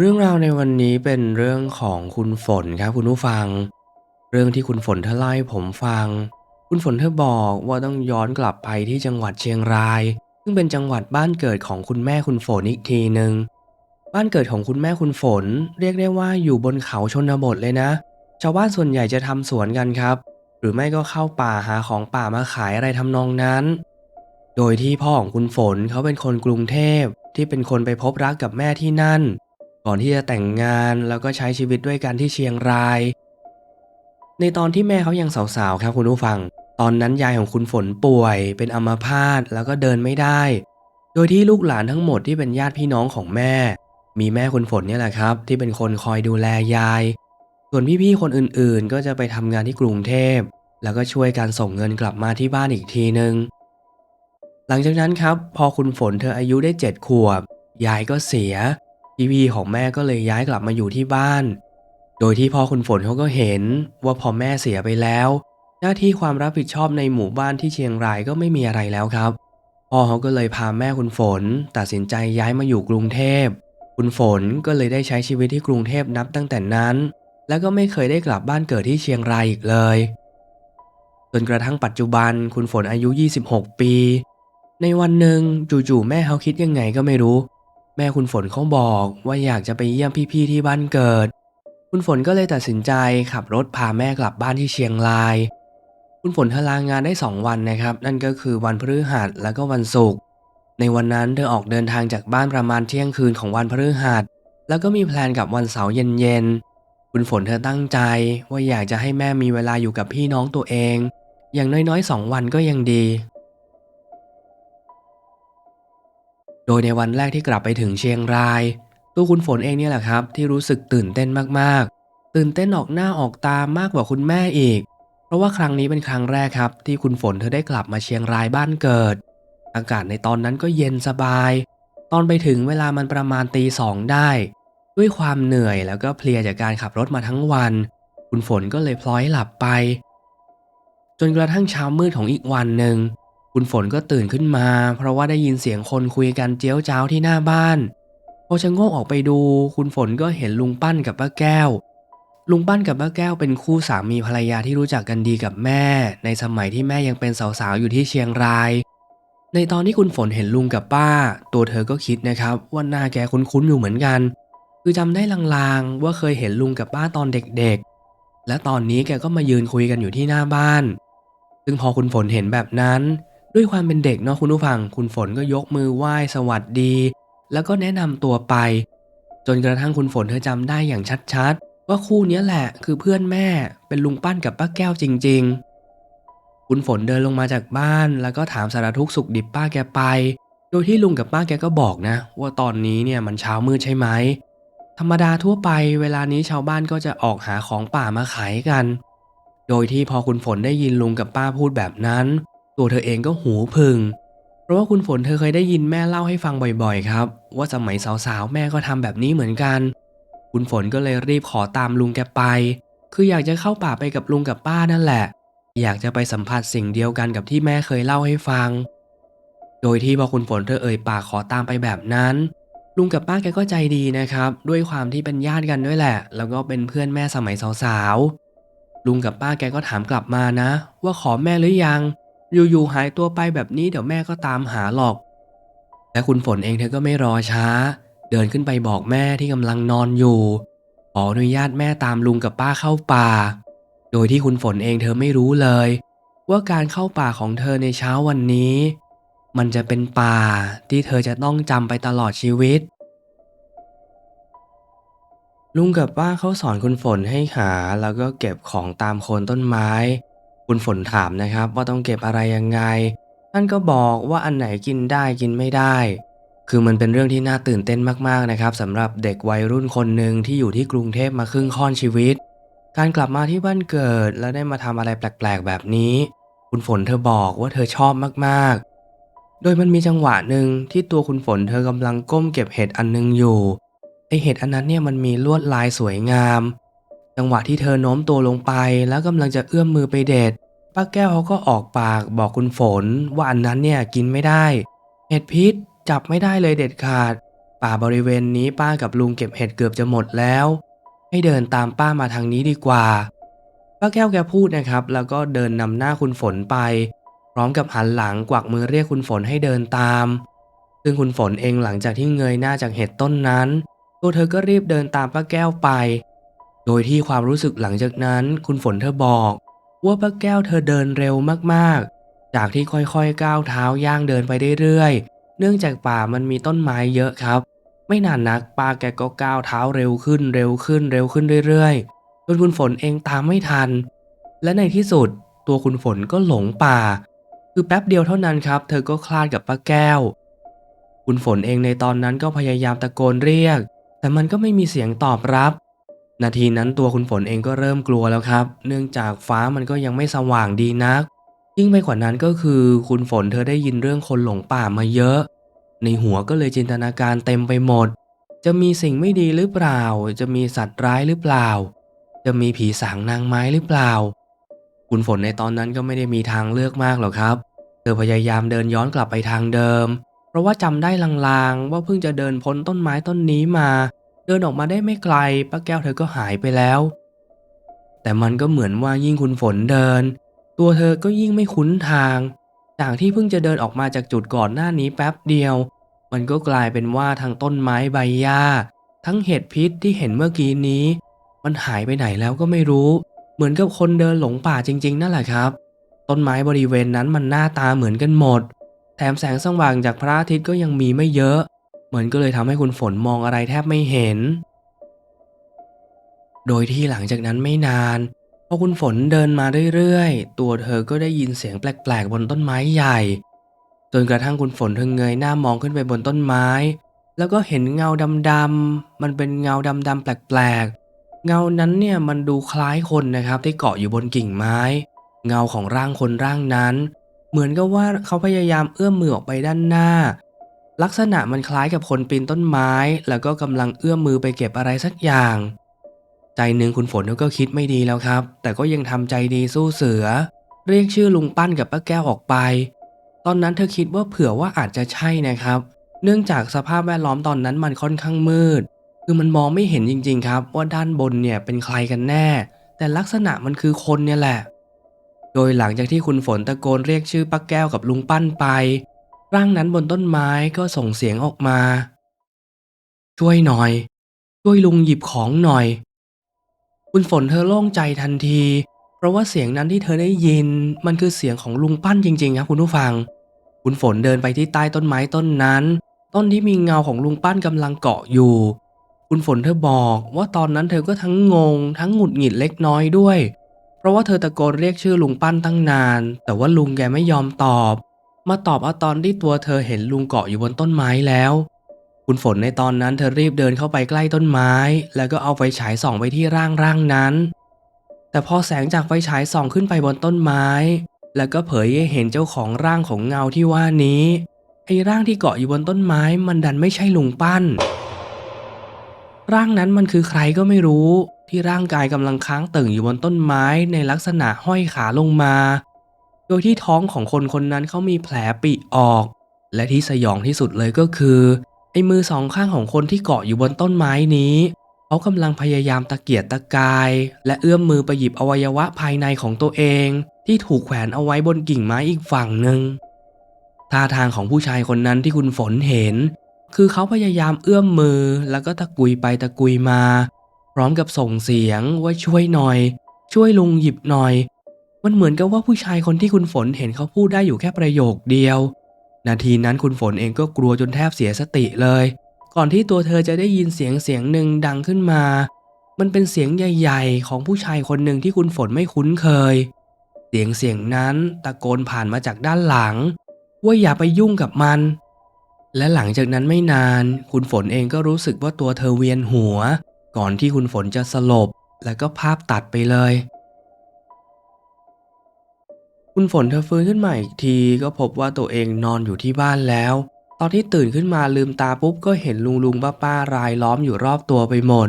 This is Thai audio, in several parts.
เรื่องราวในวันนี้เป็นเรื่องของคุณฝนครับคุณผู้ฟัง เรื่องที่คุณฝนเธอเล่าให้ผมฟัง คุณฝนเธอบอกว่าต้องย้อนกลับไปที่จังหวัดเชียงราย ซึ่งเป็นจังหวัดบ้านเกิดของคุณแม่คุณฝนอีกทีหนึ่งบ้านเกิดของคุณแม่คุณฝน เรียกได้ว่าอยู่บนเขาชนบทเลยนะ ชาวบ้านส่วนใหญ่จะทำสวนกันครับ หรือไม่ก็เข้าป่าหาของป่ามาขายอะไรทำนองนั้น โดยที่พ่อของคุณฝนเขาเป็นคนกรุงเทพที่เป็นคนไปพบรักกับแม่ที่นั่น ก่อนที่จะแต่งงานแล้วก็ใช้ชีวิตด้วยกันที่เชียงราย ในตอนที่แม่เขายังสาวๆครับคุณผู้ฟัง ตอนนั้นยายของคุณฝนป่วย เป็นอัมพาตแล้วก็เดินไม่ได้ โดยที่ลูกหลานทั้งหมดที่เป็นญาติพี่น้องของแม่ มีแม่คุณฝนเนี่ยแหละครับ ที่เป็นคนคอยดูแลยาย ส่วนพี่ๆคนอื่นๆ ก็จะไปทำงานที่กรุงเทพแล้วก็ช่วยการส่งเงินกลับมาที่บ้านอีกทีนึง หลังจากนั้นครับ พอคุณฝนเธออายุได้เจ็ดขวบ ยายก็เสีย พี่ๆของแม่ก็เลยย้ายกลับมาอยู่ที่บ้าน โดยที่พ่อคุณฝนเขาก็เห็นว่าพอแม่เสียไปแล้ว หน้าที่ความรับผิดชอบในหมู่บ้านที่เชียงรายก็ไม่มีอะไรแล้วครับ พ่อเขาก็เลยพาแม่คุณฝน ตัดสินใจย้ายมาอยู่กรุงเทพ คุณฝนก็เลยได้ใช้ชีวิตที่กรุงเทพนับตั้งแต่นั้น แล้วก็ไม่เคยได้กลับบ้านเกิดที่เชียงรายอีกเลยจนกระทั่งปัจจุบันคุณฝนอายุ 26 ปี ในวันหนึ่งจู่ๆแม่เขาคิดยังไงก็ไม่รู้ แม่คุณฝนเขาบอกว่าอยากจะไปเยี่ยมพี่ๆที่บ้านเกิด คุณฝนก็เลยตัดสินใจขับรถพาแม่กลับบ้านที่เชียงราย คุณฝนเธอลางานได้ 2 วันนะครับ นั่นก็คือวันพฤหัสแล้วก็วันศุกร์ ในวันนั้นเธอออกเดินทางจากบ้านประมาณเที่ยงคืนของวันพฤหัส แล้วก็มีแพลนกับวันเสาร์เย็นๆ คุณฝนเธอตั้งใจว่าอยากจะให้แม่มีเวลาอยู่กับพี่น้องตัวเอง อย่างน้อยๆสองวันก็ยังดี โดยในวันแรกที่กลับไปถึงเชียงราย ตัวคุณฝนเองเนี่ยแหละครับ ที่รู้สึกตื่นเต้นมากๆ ตื่นเต้นออกหน้าออกตามากกว่าคุณแม่อีก เพราะว่าครั้งนี้เป็นครั้งแรกครับ ที่คุณฝนเธอได้กลับมาเชียงรายบ้านเกิด อากาศในตอนนั้นก็เย็นสบาย ตอนไปถึงเวลามันประมาณตีสองได้ ด้วยความเหนื่อยแล้วก็เพลียจากการขับรถมาทั้งวัน คุณฝนก็เลยพลอยหลับไป จนกระทั่งเช้ามืดของอีกวันหนึ่ง คุณฝนก็ตื่นขึ้นมา เพราะว่าได้ยินเสียงคนคุยกันเจียวจ้าวที่หน้าบ้าน พอชะโงกออกไปดู คุณฝนก็เห็นลุงปั้นกับป้าแก้ว ลุงปั้นกับป้าแก้วเป็นคู่สามีภรรยาที่รู้จักกันดีกับแม่ ในสมัยที่แม่ยังเป็นสาวๆอยู่ที่เชียงราย ในตอนที่คุณฝนเห็นลุงกับป้า ตัวเธอก็คิดนะครับว่าหน้าแกคุ้นๆอยู่เหมือนกัน คือจำได้ลางๆว่าเคยเห็นลุงกับป้าตอนเด็กๆ และตอนนี้แกก็มายืนคุยกันอยู่ที่หน้าบ้าน ซึ่งพอคุณฝนเห็นแบบนั้น ด้วยความเป็นเด็กเนาะคุณผู้ฟัง คุณฝนก็ยกมือไหว้สวัสดี แล้วก็แนะนำตัวไป จนกระทั่งคุณฝนเธอจำได้อย่างชัดๆ ว่าคู่นี้แหละคือเพื่อนแม่เป็นลุงปั้นกับป้าแก้วจริง ๆ คุณฝนเดินลงมาจากบ้าน แล้วก็ถามสารทุกสุขดิบป้าแกไป โดยที่ลุงกับป้าแกก็บอกนะ ว่าตอนนี้เนี่ยมันเช้ามืดใช่ไหมธรรมดาทั่วไปเวลานี้ชาวบ้านก็จะออกหาของป่ามาขายกัน โดยที่พอคุณฝนได้ยินลุงกับป้าพูดแบบนั้น ตัวเธอเองก็หูพึ่งเพราะว่าคุณฝนเธอเคยได้ยินแม่เล่าให้ฟังบ่อยๆ ครับ ว่าสมัยสาวๆ แม่ก็ทำแบบนี้เหมือนกัน คุณฝนก็เลยรีบขอตามลุงแกไป คืออยากจะเข้าป่าไปกับลุงกับป้านั่นแหละ อยากจะไปสัมผัสสิ่งเดียวกันกับที่แม่เคยเล่าให้ฟัง โดยที่พอคุณฝนเธอเอ่ยปากขอตามไปแบบนั้น ลุงกับป้าแกก็ใจดีนะครับ ด้วยความที่เป็นญาติกันด้วยแหละ แล้วก็เป็นเพื่อนแม่สมัยสาวๆลุงกับป้าแกก็ถามกลับมานะ ว่าขอแม่หรือยัง อยู่ๆหายตัวไปแบบนี้เดี๋ยวแม่ก็ตามหาหรอก และคุณฝนเองเธอก็ไม่รอช้า เดินขึ้นไปบอกแม่ที่กำลังนอนอยู่ ขออนุญาตแม่ตามลุงกับป้าเข้าป่า โดยที่คุณฝนเองเธอไม่รู้เลย ว่าการเข้าป่าของเธอในเช้าวันนี้ มันจะเป็นป่าที่เธอจะต้องจำไปตลอดชีวิต ลุงกับป้าเขาสอนคุณฝนให้หาแล้วก็เก็บของตามโคนต้นไม้ คุณฝนถามนะครับว่าต้องเก็บอะไรยังไง ท่านก็บอกว่าอันไหนกินได้กินไม่ได้ คือมันเป็นเรื่องที่น่าตื่นเต้นมากๆนะครับสำหรับเด็กวัยรุ่นคนหนึ่งที่อยู่ที่กรุงเทพมาครึ่งค่อนชีวิต การกลับมาที่บ้านเกิดแล้วได้มาทำอะไรแปลกๆ แบบนี้ คุณฝนเธอบอกว่าเธอชอบมากๆ โดยมันมีจังหวะหนึ่งที่ตัวคุณฝนเธอกำลังก้มเก็บเห็ดอันนึงอยู่ไอเห็ดอันนั้นเนี่ยมันมีลวดลายสวยงาม จังหวะที่เธอโน้มตัวลงไปแล้วกำลังจะเอื้อมมือไปเด็ดป้าแก้วเขาก็ออกปากบอกคุณฝนว่าอันนั้นเนี่ยกินไม่ได้ เห็ดพิษจับไม่ได้เลยเด็ดขาด ป่าบริเวณนี้ป้ากับลุงเก็บเห็ดเกือบจะหมดแล้ว ให้เดินตามป้ามาทางนี้ดีกว่าป้าแก้วแกพูดนะครับ แล้วก็เดินนำหน้าคุณฝนไป พร้อมกับหันหลังกวักมือเรียกคุณฝนให้เดินตาม ซึ่งคุณฝนเองหลังจากที่เงยหน้าจากเห็ดต้นนั้น ตัวเธอก็รีบเดินตามป้าแก้วไป โดยที่ความรู้สึกหลังจากนั้น คุณฝนเธอบอกว่าป้าแก้วเธอเดินเร็วมากๆ จากที่ค่อยๆก้าวเท้าย่างเดินไปเรื่อยๆ เนื่องจากป่ามันมีต้นไม้เยอะครับ ไม่นานนักป้าแกก็ก้าวเท้าเร็วขึ้นเร็วขึ้นเร็วขึ้นเรื่อยๆ จนคุณฝนเองตามไม่ทัน และในที่สุดตัวคุณฝนก็หลงป่า คือแป๊บเดียวเท่านั้นครับ เธอก็คลาดกับป้าแก้ว คุณฝนเองในตอนนั้นก็พยายามตะโกนเรียก แต่มันก็ไม่มีเสียงตอบรับ นาทีนั้นตัวคุณฝนเองก็เริ่มกลัวแล้วครับ เนื่องจากฟ้ามันก็ยังไม่สว่างดีนัก ยิ่งไปกว่านั้นก็คือคุณฝนเธอได้ยินเรื่องคนหลงป่ามาเยอะ ในหัวก็เลยจินตนาการเต็มไปหมด จะมีสิ่งไม่ดีหรือเปล่า จะมีสัตว์ร้ายหรือเปล่า จะมีผีสางนางไม้หรือเปล่า คุณฝนในตอนนั้นก็ไม่ได้มีทางเลือกมากหรอกครับ เธอพยายามเดินย้อนกลับไปทางเดิม เพราะว่าจำได้ลางๆ ว่าเพิ่งจะเดินพ้นต้นไม้ต้นนี้มา เดินออกมาได้ไม่ไกลป้าแก้วเธอก็หายไปแล้ว แต่มันก็เหมือนว่ายิ่งคุณฝนเดิน ตัวเธอก็ยิ่งไม่คุ้นทาง จากที่เพิ่งจะเดินออกมาจากจุดก่อนหน้านี้แป๊บเดียว มันก็กลายเป็นว่าทั้งต้นไม้ใบหญ้า ทั้งเห็ดพิษที่เห็นเมื่อกี้นี้ มันหายไปไหนแล้วก็ไม่รู้ เหมือนกับคนเดินหลงป่าจริง ๆ นั่นแหละครับ ต้นไม้บริเวณนั้นมันหน้าตาเหมือนกันหมด แถมแสงสว่างจากพระอาทิตย์ก็ยังมีไม่เยอะ มันก็เลยทำให้คุณฝนมองอะไรแทบไม่เห็น โดยที่หลังจากนั้นไม่นานพอคุณฝนเดินมาเรื่อยๆ ตัวเธอก็ได้ยินเสียงแปลกๆ บนต้นไม้ใหญ่ จนกระทั่งคุณฝนเธอเงยหน้ามองขึ้นไปบนต้นไม้ แล้วก็เห็นเงาดำๆ มันเป็นเงาดำๆแปลกๆ เงานั้นเนี่ยมันดูคล้ายคนนะครับที่เกาะอยู่บนกิ่งไม้ เงาของร่างคนร่างนั้น เหมือนกับว่าเขาพยายามเอื้อมมือออกไปด้านหน้า ลักษณะมันคล้ายกับคนปีนต้นไม้ แล้วก็กำลังเอื้อมมือไปเก็บอะไรสักอย่าง ใจหนึ่งคุณฝนก็คิดไม่ดีแล้วครับ แต่ก็ยังทำใจดีสู้เสือ เรียกชื่อลุงปั้นกับป้าแก้วออกไป ตอนนั้นเธอคิดว่าเผื่อว่าอาจจะใช่นะครับ เนื่องจากสภาพแวดล้อมตอนนั้นมันค่อนข้างมืด คือมันมองไม่เห็นจริง ๆ ครับ ว่าด้านบนเนี่ยเป็นใครกันแน่ แต่ลักษณะมันคือคนเนี่ยแหละ โดยหลังจากที่คุณฝนตะโกนเรียกชื่อป้าแก้วกับลุงปั้นไป ร่างนั้นบนต้นไม้ก็ส่งเสียงออกมา ช่วยหน่อย ช่วยลุงหยิบของหน่อย คุณฝนเธอโล่งใจทันที เพราะว่าเสียงนั้นที่เธอได้ยิน มันคือเสียงของลุงปั้นจริงๆครับคุณผู้ฟัง คุณฝนเดินไปที่ใต้ต้นไม้ต้นนั้น ต้นที่มีเงาของลุงปั้นกำลังเกาะอยู่ คุณฝนเธอบอกว่าตอนนั้นเธอก็ทั้งงง ทั้งหงุดหงิดเล็กน้อยด้วย เพราะว่าเธอตะโกนเรียกชื่อลุงปั้นตั้งนาน แต่ว่าลุงแกไม่ยอมตอบ มาตอบเอาตอนที่ตัวเธอเห็นลุงเกาะอยู่บนต้นไม้แล้ว คุณฝนในตอนนั้นเธอรีบเดินเข้าไปใกล้ต้นไม้ แล้วก็เอาไฟฉายส่องไปที่ร่างร่างนั้น แต่พอแสงจากไฟฉายส่องขึ้นไปบนต้นไม้ แล้วก็เผยให้เห็นเจ้าของร่างของเงาที่ว่านี้ไอ้ร่างที่เกาะอยู่บนต้นไม้มันดันไม่ใช่ลุงปั้น ร่างนั้นมันคือใครก็ไม่รู้ที่ร่างกายกำลังค้างตึงอยู่บนต้นไม้ในลักษณะห้อยขาลงมา โดยที่ท้องของคนคนนั้นเขามีแผลปิออก และที่สยองที่สุดเลยก็คือไอ้มือสองข้างของคนที่เกาะอยู่บนต้นไม้นี้ เขากำลังพยายามตะเกียกตะกาย และเอื้อมมือไปหยิบอวัยวะภายในของตัวเอง ที่ถูกแขวนเอาไว้บนกิ่งไม้อีกฝั่งหนึ่งท่าทางของผู้ชายคนนั้นที่คุณฝนเห็น คือเขาพยายามเอื้อมมือแล้วก็ตะกุยไปตะกุยมา พร้อมกับส่งเสียงว่าช่วยหน่อย ช่วยลุงหยิบหน่อย มันเหมือนกับว่าผู้ชายคนที่คุณฝนเห็นเขาพูดได้อยู่แค่ประโยคเดียว นาทีนั้นคุณฝนเองก็กลัวจนแทบเสียสติเลย ก่อนที่ตัวเธอจะได้ยินเสียงเสียงหนึ่งดังขึ้นมา มันเป็นเสียงใหญ่ๆ ของผู้ชายคนหนึ่งที่คุณฝนไม่คุ้นเคย เสียงเสียงนั้นตะโกนผ่านมาจากด้านหลัง ว่าอย่าไปยุ่งกับมัน และหลังจากนั้นไม่นาน คุณฝนเองก็รู้สึกว่าตัวเธอเวียนหัว ก่อนที่คุณฝนจะสลบ แล้วก็ภาพตัดไปเลย คุณฝนเธอฟื้นขึ้นมาอีกทีก็พบว่าตัวเองนอนอยู่ที่บ้านแล้ว ตอนที่ตื่นขึ้นมาลืมตาปุ๊บก็เห็นลุงลุงป้าป้ารายล้อมอยู่รอบตัวไปหมด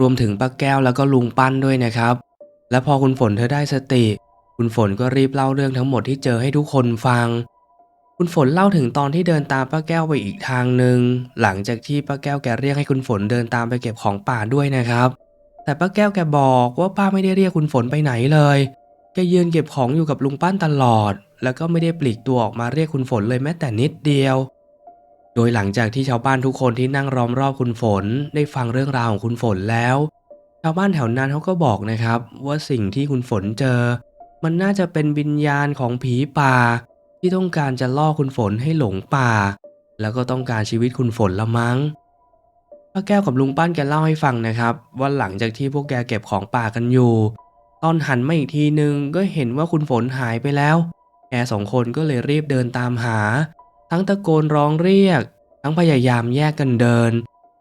รวมถึงป้าแก้วแล้วก็ลุงปั้นด้วยนะครับ และพอคุณฝนเธอได้สติ คุณฝนก็รีบเล่าเรื่องทั้งหมดที่เจอให้ทุกคนฟัง คุณฝนเล่าถึงตอนที่เดินตามป้าแก้วไปอีกทางหนึ่งหลังจากที่ป้าแก้วแกเรียกให้คุณฝนเดินตามไปเก็บของป่าด้วยนะครับ แต่ป้าแก้วแกบอกว่าป้าไม่ได้เรียกคุณฝนไปไหนเลย แกยืนเก็บของอยู่กับลุงปั้นตลอด แล้วก็ไม่ได้ปลีกตัวออกมาเรียกคุณฝนเลยแม้แต่นิดเดียว โดยหลังจากที่ชาวบ้านทุกคนที่นั่งล้อมรอบคุณฝน ได้ฟังเรื่องราวของคุณฝนแล้ว ชาวบ้านแถวนั้นเขาก็บอกนะครับ ว่าสิ่งที่คุณฝนเจอ มันน่าจะเป็นวิญญาณของผีป่า ที่ต้องการจะล่อคุณฝนให้หลงป่า แล้วก็ต้องการชีวิตคุณฝนละมั้งป้าแก้วกับลุงปั้นแกเล่าให้ฟังนะครับ ว่าหลังจากที่พวกแกเก็บของป่ากันอยู่ ตอนหันมาอีกทีนึงก็เห็นว่าคุณฝนหายไปแล้ว แกสองคนก็เลยรีบเดินตามหา ทั้งตะโกนร้องเรียก ทั้งพยายามแยกกันเดิน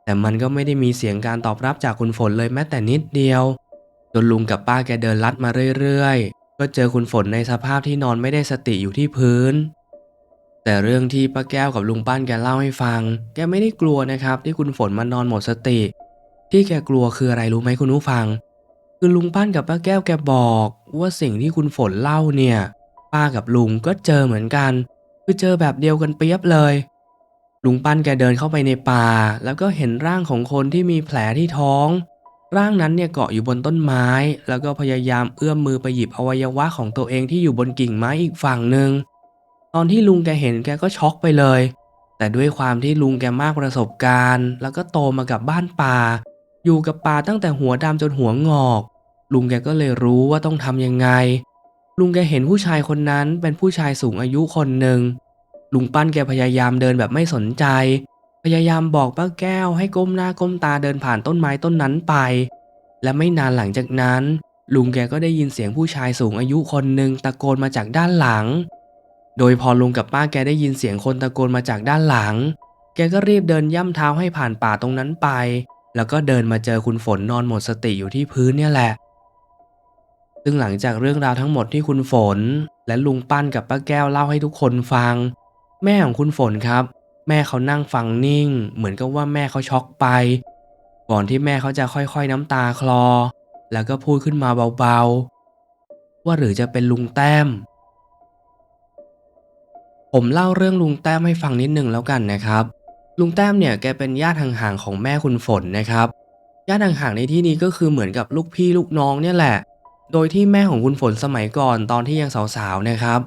แต่มันก็ไม่ได้มีเสียงการตอบรับจากคุณฝนเลยแม้แต่นิดเดียว จนลุงกับป้าแกเดินลัดมาเรื่อยๆ ก็เจอคุณฝนในสภาพที่นอนไม่ได้สติอยู่ที่พื้น แต่เรื่องที่ป้าแก้วกับลุงปั้นแกเล่าให้ฟัง แกไม่ได้กลัวนะครับ ที่คุณฝนมานอนหมดสติ ที่แกกลัวคืออะไรรู้ไหมคุณผู้ฟัง คือลุงปั้นกับป้าแก้วแกบอกว่าสิ่งที่คุณฝนเล่าเนี่ย ป้ากับลุงก็เจอเหมือนกัน คือเจอแบบเดียวกันเปียบเลย ลุงปั้นแกเดินเข้าไปในป่า แล้วก็เห็นร่างของคนที่มีแผลที่ท้อง ร่างนั้นเนี่ยเกาะอยู่บนต้นไม้ แล้วก็พยายามเอื้อมมือไปหยิบอวัยวะของตัวเองที่อยู่บนกิ่งไม้อีกฝั่งหนึ่งตอนที่ลุงแกเห็นแกก็ช็อกไปเลย แต่ด้วยความที่ลุงแกมากประสบการณ์ แล้วก็โตมากับบ้านป่า อยู่กับป่าตั้งแต่หัวดำจนหัวงอก ลุงแกก็เลยรู้ว่าต้องทำยังไง ลุงแกเห็นผู้ชายคนนั้นเป็นผู้ชายสูงอายุคนหนึ่งลุงปั้นแกพยายามเดินแบบไม่สนใจ พยายามบอกป้าแก้วให้ก้มหน้าก้มตาเดินผ่านต้นไม้ต้นนั้นไป และไม่นานหลังจากนั้น ลุงแกก็ได้ยินเสียงผู้ชายสูงอายุคนหนึ่งตะโกนมาจากด้านหลัง โดยพอลุงกับป้าแกได้ยินเสียงคนตะโกนมาจากด้านหลัง แกก็รีบเดินย่ำเท้าให้ผ่านป่าตรงนั้นไป แล้วก็เดินมาเจอคุณฝนนอนหมดสติอยู่ที่พื้นเนี่ยแหละ ซึ่งหลังจากเรื่องราวทั้งหมดที่คุณฝน และลุงปั้นกับป้าแก้วเล่าให้ทุกคนฟัง แม่ของคุณฝนครับ แม่เขานั่งฟังนิ่ง เหมือนกับว่าแม่เขาช็อกไป ก่อนที่แม่เขาจะค่อยๆน้ำตาคลอ แล้วก็พูดขึ้นมาเบาๆ ว่าหรือจะเป็นลุงแต้ม ผมเล่าเรื่องลุงแต้มให้ฟังนิดนึงแล้วกันนะครับ ลุงแต้มเนี่ยแกเป็นญาติห่างๆของแม่คุณฝนนะครับ ญาติห่างๆในที่นี้ก็คือเหมือนกับลูกพี่ลูกน้องเนี่ยแหละ โดยที่แม่ของคุณฝนสมัยก่อนตอนที่ยังสาวๆนะครับ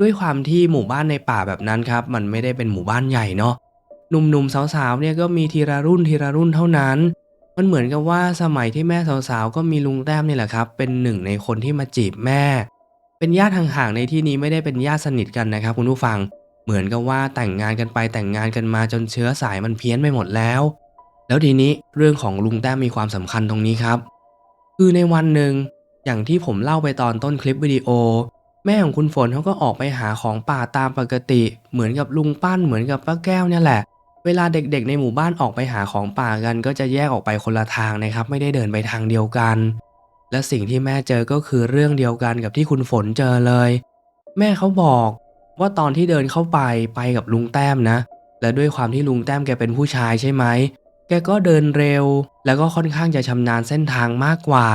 ด้วยความที่หมู่บ้านในป่าแบบนั้นครับ มันไม่ได้เป็นหมู่บ้านใหญ่เนาะหนุ่มๆสาวๆเนี่ยก็มีทีละรุ่นทีละรุ่นเท่านั้น มันเหมือนกับว่าสมัยที่แม่สาวๆก็มีลุงแต้มนี่แหละครับ เป็นหนึ่งในคนที่มาจีบแม่ เป็นญาติห่างๆในที่นี้ไม่ได้เป็นญาติสนิทกันนะครับคุณผู้ฟัง เหมือนกับว่าแต่งงานกันไปแต่งงานกันมาจนเชื้อสายมันเพี้ยนไปหมดแล้ว แล้วทีนี้เรื่องของลุงแต้มมีความสำคัญตรงนี้ครับ คือในวันหนึ่งอย่างที่ผมเล่าไปตอนต้นคลิปวิดีโอ แม่ของคุณฝนเขาก็ออกไปหาของป่าตามปกติ เหมือนกับลุงปั้นเหมือนกับป้าแก้วเนี่ยแหละ เวลาเด็กๆ ในหมู่บ้านออกไปหาของป่ากัน ก็จะแยกออกไปคนละทางนะครับ ไม่ได้เดินไปทางเดียวกัน และสิ่งที่แม่เจอก็คือเรื่องเดียวกันกับที่คุณฝนเจอเลย แม่เขาบอก ว่าตอนที่เดินเข้าไปไปกับลุงแต้มนะ และด้วยความที่ลุงแต้มแกเป็นผู้ชายใช่ไหม แกก็เดินเร็ว แล้วก็ค่อนข้างจะชำนาญเส้นทางมากกว่า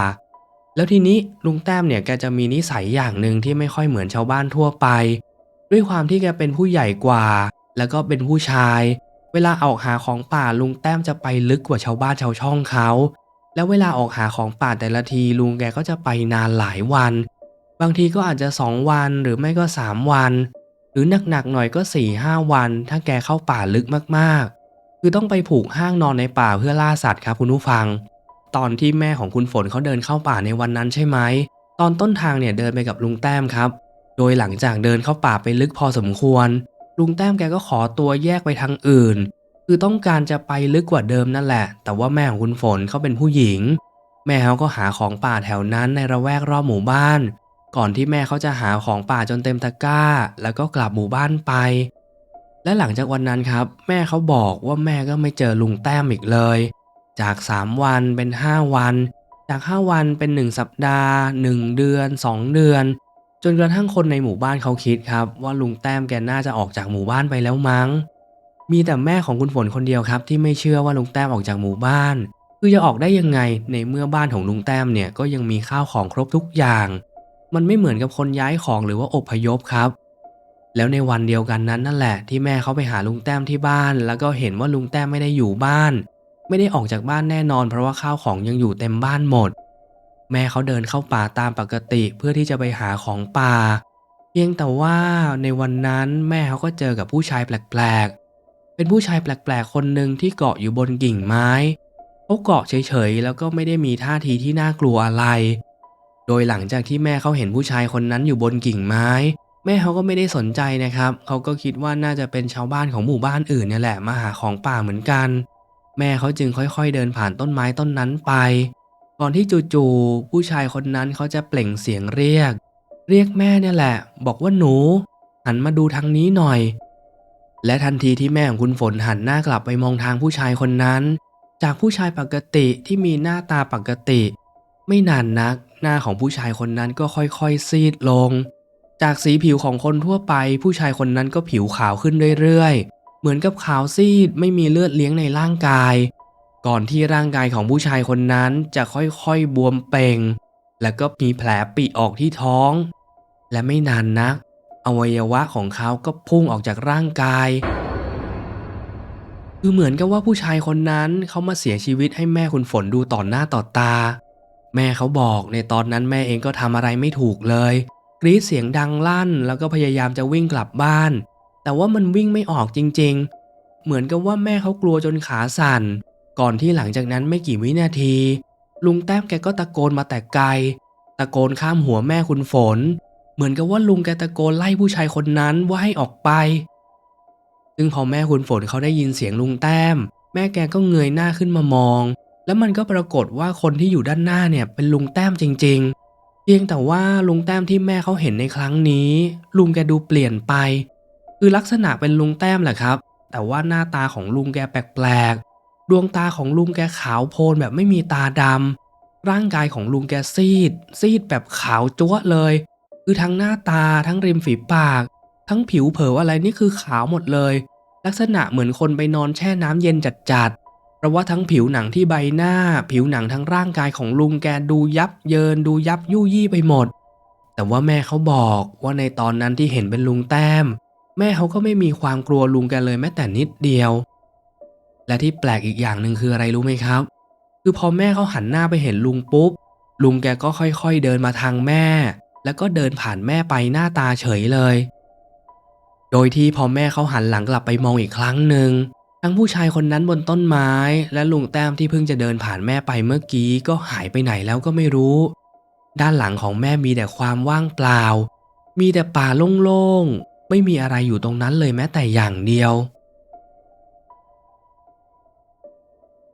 แล้วทีนี้ลุงแต้มเนี่ยแกจะมีนิสัยอย่างหนึ่งที่ไม่ค่อยเหมือนชาวบ้านทั่วไป ด้วยความที่แกเป็นผู้ใหญ่กว่า แล้วก็เป็นผู้ชาย เวลาออกหาของป่าลุงแต้มจะไปลึกกว่าชาวบ้านชาวช่องเขาแล้วเวลาออกหาของป่าแต่ละทีลุงแกก็จะไปนานหลายวัน บางทีก็อาจจะสองวันหรือไม่ก็สามวัน หรือหนักๆหน่อยก็4ี่ห้าวัน ถ้าแกเข้าป่าลึกมากๆ คือต้องไปผูกห้างนอนในป่าเพื่อล่าสัตว์ครับคุณผู้ฟัง ตอนที่แม่ของคุณฝนเขาเดินเข้าป่าในวันนั้นใช่ไหมตอนต้นทางเนี่ยเดินไปกับลุงแต้มครับ โดยหลังจากเดินเข้าป่าไปลึกพอสมควร ลุงแต้มแกก็ขอตัวแยกไปทางอื่น คือต้องการจะไปลึกกว่าเดิมนั่นแหละ แต่ว่าแม่ของคุณฝนเขาเป็นผู้หญิง แม่เขาก็หาของป่าแถวนั้นในระแวกรอบหมู่บ้าน ก่อนที่แม่เขาจะหาของป่าจนเต็มตะกร้า แล้วก็กลับหมู่บ้านไป และหลังจากวันนั้นครับ แม่เขาบอกว่าแม่ก็ไม่เจอลุงแต้มอีกเลย จาก 3 วันเป็น 5 วัน จาก 5 วันเป็น 1 สัปดาห์ 1 เดือน 2 เดือน จนกระทั่งคนในหมู่บ้านเขาคิดครับว่าลุงแต้มแกน่าจะออกจากหมู่บ้านไปแล้วมั้ง มีแต่แม่ของคุณฝนคนเดียวครับ ที่ไม่เชื่อว่าลุงแต้มออกจากหมู่บ้าน คือจะออกได้ยังไงในเมื่อบ้านของลุงแต้มเนี่ยก็ยังมีข้าวของครบทุกอย่าง มันไม่เหมือนกับคนย้ายของหรือว่าอพยพครับ แล้วในวันเดียวกันนั้นนั่นแหละ ที่แม่เขาไปหาลุงแต้มที่บ้าน แล้วก็เห็นว่าลุงแต้มไม่ได้อยู่บ้าน ไม่ได้ออกจากบ้านแน่นอน เพราะว่าข้าวของยังอยู่เต็มบ้านหมด แม่เขาเดินเข้าป่าตามปกติเพื่อที่จะไปหาของป่า เพียงแต่ว่าในวันนั้นแม่เขาก็เจอกับผู้ชายแปลกๆ เป็นผู้ชายแปลกๆ คนหนึ่งที่เกาะอยู่บนกิ่งไม้เขาเกาะเฉยๆ แล้วก็ไม่ได้มีท่าทีที่น่ากลัวอะไร โดยหลังจากที่แม่เขาเห็นผู้ชายคนนั้นอยู่บนกิ่งไม้ แม่เขาก็ไม่ได้สนใจนะครับ เขาก็คิดว่าน่าจะเป็นชาวบ้านของหมู่บ้านอื่นเนี่ยแหละมาหาของป่าเหมือนกัน แม่เขาจึงค่อยๆเดินผ่านต้นไม้ต้นนั้นไป ก่อนที่จู่ๆผู้ชายคนนั้นเขาจะเปล่งเสียงเรียก เรียกแม่เนี่ยแหละ บอกว่าหนู หันมาดูทางนี้หน่อย และทันทีที่แม่ของคุณฝนหันหน้ากลับไปมองทางผู้ชายคนนั้น จากผู้ชายปกติที่มีหน้าตาปกติ ไม่นานนัก หน้าของผู้ชายคนนั้นก็ค่อยๆซีดลง จากสีผิวของคนทั่วไป ผู้ชายคนนั้นก็ผิวขาวขึ้นเรื่อยๆ เหมือนกับขาวซีดไม่มีเลือดเลี้ยงในร่างกาย ก่อนที่ร่างกายของผู้ชายคนนั้นจะค่อยๆบวมเป่ง แล้วก็มีแผลปีออกที่ท้อง และไม่นานนัก อวัยวะของเขาก็พุ่งออกจากร่างกายคือเหมือนกับว่าผู้ชายคนนั้นเขามาเสียชีวิตให้แม่คุณฝนดูต่อหน้าต่อตา แม่เขาบอกในตอนนั้นแม่เองก็ทำอะไรไม่ถูกเลย กรีดเสียงดังลั่น แล้วก็พยายามจะวิ่งกลับบ้าน แต่ว่ามันวิ่งไม่ออกจริง ๆ เหมือนกับว่าแม่เขากลัวจนขาสั่น ก่อนที่หลังจากนั้นไม่กี่วินาที ลุงแต้มแกก็ตะโกนมาแต่ไกล ตะโกนข้ามหัวแม่คุณฝน เหมือนกับว่าลุงแกตะโกนไล่ผู้ชายคนนั้นว่าให้ออกไป ซึ่งพอแม่คุณฝนเขาได้ยินเสียงลุงแต้ม แม่แกก็เงยหน้าขึ้นมามอง แล้วมันก็ปรากฏว่าคนที่อยู่ด้านหน้าเนี่ยเป็นลุงแต้มจริง ๆ เพียงแต่ว่าลุงแต้มที่แม่เขาเห็นในครั้งนี้ ลุงแกดูเปลี่ยนไป คือลักษณะเป็นลุงแต้มแหละครับ แต่ว่าหน้าตาของลุงแกแปลกๆดวงตาของลุงแกขาวโพลนแบบไม่มีตาดำร่างกายของลุงแกซีด ซีดแบบขาวจั๊วะเลย คือทั้งหน้าตาทั้งริมฝีปาก ทั้งผิวเผออะไรนี่คือขาวหมดเลย ลักษณะเหมือนคนไปนอนแช่น้ำเย็นจัดๆ ราะว่าทั้งผิวหนังที่ใบหน้า ผิวหนังทั้งร่างกายของลุงแกดูยับเยินดูยับยุยี่ไปหมด แต่ว่าแม่เขาบอกว่าในตอนนั้นที่เห็นเป็นลุงแต้ม แม่เขาก็ไม่มีความกลัวลุงแกเลยแม้แต่นิดเดียว และที่แปลกอีกอย่างหนึ่งคืออะไรรู้ไหมครับ คือพอแม่เขาหันหน้าไปเห็นลุงปุ๊บ ลุงแกก็ค่อยๆเดินมาทางแม่ แล้วก็เดินผ่านแม่ไปหน้าตาเฉยเลย โดยที่พอแม่เขาหันหลังกลับไปมองอีกครั้งหนึ่ง ทั้งผู้ชายคนนั้นบนต้นไม้ และลุงแต้มที่เพิ่งจะเดินผ่านแม่ไปเมื่อกี้ก็หายไปไหนแล้วก็ไม่รู้ ด้านหลังของแม่มีแต่ความว่างเปล่า มีแต่ป่าโล่งๆ ไม่มีอะไรอยู่ตรงนั้นเลยแม้แต่อย่างเดียว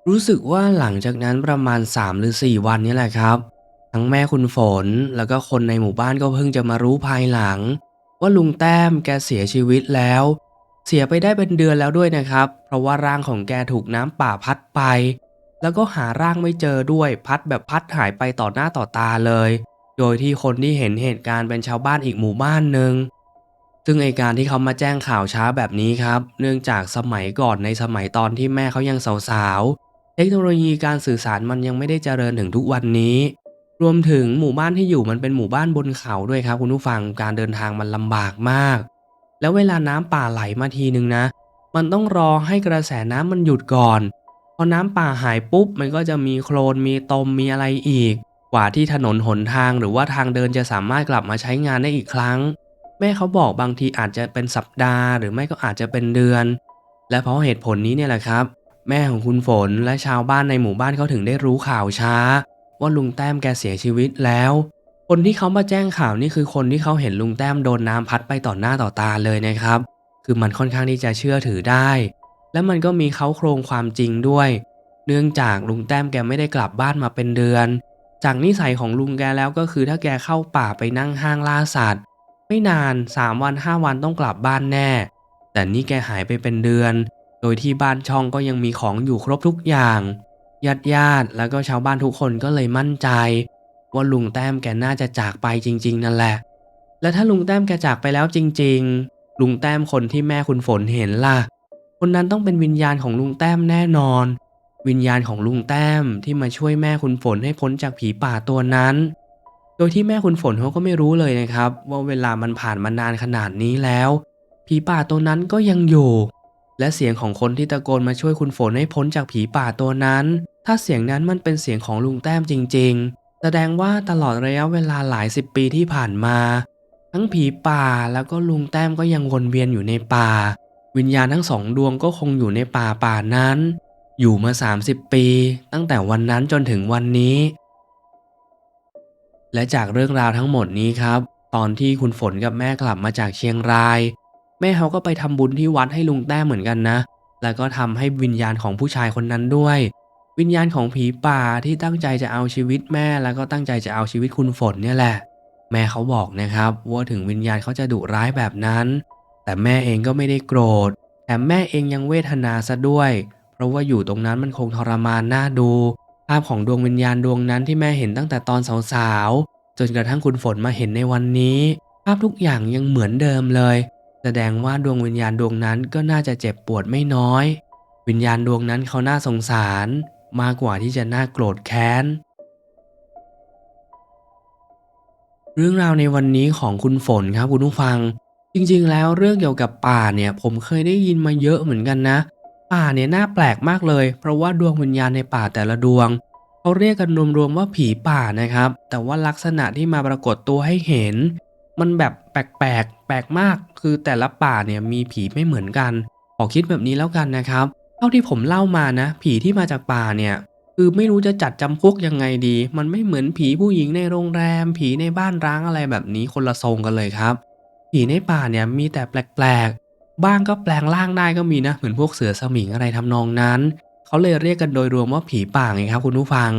รู้สึกว่าหลังจากนั้นประมาณ 3 หรือ 4 วันนี้แหละครับ ทั้งแม่คุณฝนแล้วก็คนในหมู่บ้านก็เพิ่งจะมารู้ภายหลัง ว่าลุงแต้มแกเสียชีวิตแล้ว เสียไปได้เป็นเดือนแล้วด้วยนะครับ เพราะว่าร่างของแกถูกน้ำป่าพัดไป แล้วก็หาร่างไม่เจอด้วยพัดแบบพัดหายไปต่อหน้าต่อตาเลย โดยที่คนที่เห็นเหตุการณ์เป็นชาวบ้านอีกหมู่บ้านหนึ่งซึ่งไอการที่เขามาแจ้งข่าวช้าแบบนี้ครับ เนื่องจากสมัยก่อนในสมัยตอนที่แม่เขายังสาวๆ เทคโนโลยีการสื่อสารมันยังไม่ได้เจริญถึงทุกวันนี้ รวมถึงหมู่บ้านที่อยู่มันเป็นหมู่บ้านบนเขาด้วยครับคุณผู้ฟังการเดินทางมันลำบากมาก แล้วเวลาน้ำป่าไหลมาทีนึงนะ มันต้องรอให้กระแสน้ำมันหยุดก่อน พอน้ำป่าหายปุ๊บ มันก็จะมีโคลนมีตมมีอะไรอีก กว่าที่ถนนหนทางหรือว่าทางเดินจะสามารถกลับมาใช้งานได้อีกครั้ง แม่เขาบอกบางทีอาจจะเป็นสัปดาห์ หรือไม่ก็อาจจะเป็นเดือน และเพราะเหตุผลนี้เนี่ยแหละครับ แม่ของคุณฝนและชาวบ้านในหมู่บ้านเขาถึงได้รู้ข่าวช้า ว่าลุงแต้มแกเสียชีวิตแล้ว คนที่เขามาแจ้งข่าวนี่คือคนที่เขาเห็นลุงแต้มโดนน้ำพัดไปต่อหน้าต่อตาเลยนะครับ คือมันค่อนข้างที่จะเชื่อถือได้ และมันก็มีเขาโครงความจริงด้วย เนื่องจากลุงแต้มแกไม่ได้กลับบ้านมาเป็นเดือน จากนิสัยของลุงแกแล้วก็คือถ้าแกเข้าป่าไปนั่งห้างล่าสัตว์ ไม่นาน 3 วัน 5 วันต้องกลับบ้านแน่ แต่นี่แกหายไปเป็นเดือน โดยที่บ้านช่องก็ยังมีของอยู่ครบทุกอย่างญาติญาติๆแล้วก็ชาวบ้านทุกคนก็เลยมั่นใจ ว่าลุงแต้มแกน่าจะจากไปจริง ๆ นั่นแหละ และถ้าลุงแต้มแกจากไปแล้วจริง ๆ ลุงแต้มคนที่แม่คุณฝนเห็นล่ะ คนนั้นต้องเป็นวิญญาณของลุงแต้มแน่นอน วิญญาณของลุงแต้มที่มาช่วยแม่คุณฝนให้พ้นจากผีป่าตัวนั้น โดยที่แม่คุณฝนเขาก็ไม่รู้เลยนะครับ ว่าเวลามันผ่านมานานขนาดนี้แล้ว ผีป่าตัวนั้นก็ยังอยู่และเสียงของคนที่ตะโกนมาช่วยคุณฝนให้พ้นจากผีป่าตัวนั้น ถ้าเสียงนั้นมันเป็นเสียงของลุงแต้มจริงๆ แสดงว่าตลอดระยะเวลาหลายสิบปีที่ผ่านมา ทั้งผีป่าแล้วก็ลุงแต้มก็ยังวนเวียนอยู่ในป่า วิญญาณทั้งสองดวงก็คงอยู่ในป่าป่านั้น อยู่มา 30 ปี ตั้งแต่วันนั้นจนถึงวันนี้ และจากเรื่องราวทั้งหมดนี้ครับ ตอนที่คุณฝนกับแม่กลับมาจากเชียงราย แม่เขาก็ไปทำบุญที่วัดให้ลุงแต้มเหมือนกันนะ แล้วก็ทำให้วิญญาณของผู้ชายคนนั้นด้วย วิญญาณของผีป่าที่ตั้งใจจะเอาชีวิตแม่แล้วก็ตั้งใจจะเอาชีวิตคุณฝนเนี่ยแหละ แม่เขาบอกนะครับว่าถึงวิญญาณเขาจะดุร้ายแบบนั้น แต่แม่เองก็ไม่ได้โกรธแต่แม่เองยังเวทนาซะด้วย เพราะว่าอยู่ตรงนั้นมันคงทรมานน่าดู ภาพของดวงวิญญาณดวงนั้นที่แม่เห็นตั้งแต่ตอนสาวๆจนกระทั่งคุณฝนมาเห็นในวันนี้ ภาพทุกอย่างยังเหมือนเดิมเลย แสดงว่าดวงวิญญาณดวงนั้นก็น่าจะเจ็บปวดไม่น้อย วิญญาณดวงนั้นเขาน่าสงสาร มากกว่าที่จะน่าโกรธแค้น เรื่องราวในวันนี้ของคุณฝนครับคุณผู้ฟัง จริงๆ แล้วเรื่องเกี่ยวกับป่าเนี่ยผมเคยได้ยินมาเยอะเหมือนกันนะ ป่าเนี่ยน่าแปลกมากเลย เพราะว่าดวงวิญญาณในป่าแต่ละดวงเขาเรียกกันรวมๆว่าผีป่านะครับ แต่ว่าลักษณะที่มาปรากฏตัวให้เห็น มันแบบแปลกๆแปลกมาก คือแต่ละป่าเนี่ยมีผีไม่เหมือนกัน ขอคิดแบบนี้แล้วกันนะครับ เท่าที่ผมเล่ามานะ ผีที่มาจากป่าเนี่ย คือไม่รู้จะจัดจำพวกยังไงดี มันไม่เหมือนผีผู้หญิงในโรงแรม ผีในบ้านร้างอะไรแบบนี้คนละทรงกันเลยครับ ผีในป่าเนี่ยมีแต่แปลกๆ บ้างก็แปลงร่างได้ก็มีนะ เหมือนพวกเสือสมิงอะไรทำนองนั้น เขาเลยเรียกกันโดยรวมว่าผีป่าไงครับคุณผู้ฟัง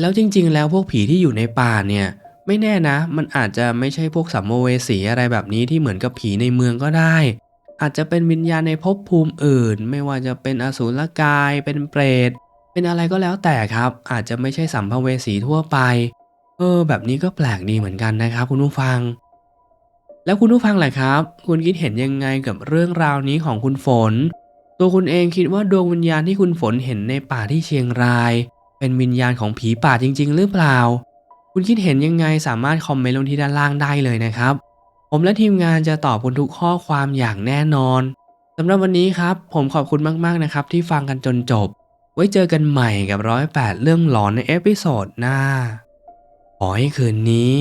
แล้วจริง ๆ แล้วพวกผีที่อยู่ในป่าเนี่ยไม่แน่นะ มันอาจจะไม่ใช่พวกสัมภเวสีอะไรแบบนี้ที่เหมือนกับผีในเมืองก็ได้ อาจจะเป็นวิญญาณในภพภูมิอื่น ไม่ว่าจะเป็นอสูรกาย เป็นเปรต เป็นอะไรก็แล้วแต่ครับ อาจจะไม่ใช่สัมภเวสีทั่วไป เออ แบบนี้ก็แปลกดีเหมือนกันนะครับ คุณผู้ฟัง แล้วคุณผู้ฟังแหละครับ คุณคิดเห็นยังไงกับเรื่องราวนี้ของคุณฝน ตัวคุณเองคิดว่าดวงวิญญาณที่คุณฝนเห็นในป่าที่เชียงราย เป็นวิญญาณของผีป่าจริง ๆ หรือเปล่า คุณคิดเห็นยังไงสามารถคอมเมนต์ลงที่ด้านล่างได้เลยนะครับ ผมและทีมงานจะตอบคุณทุกข้อความอย่างแน่นอนสำหรับวันนี้ครับ ผมขอบคุณมากๆนะครับ ที่ฟังกันจนจบ ไว้เจอกันใหม่กับร้อยแปดเรื่องหลอนในเอพิโซดหน้า ขอให้คืนนี้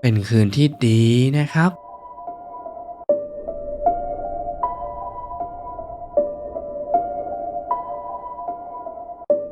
เป็นคืนที่ดีนะครับ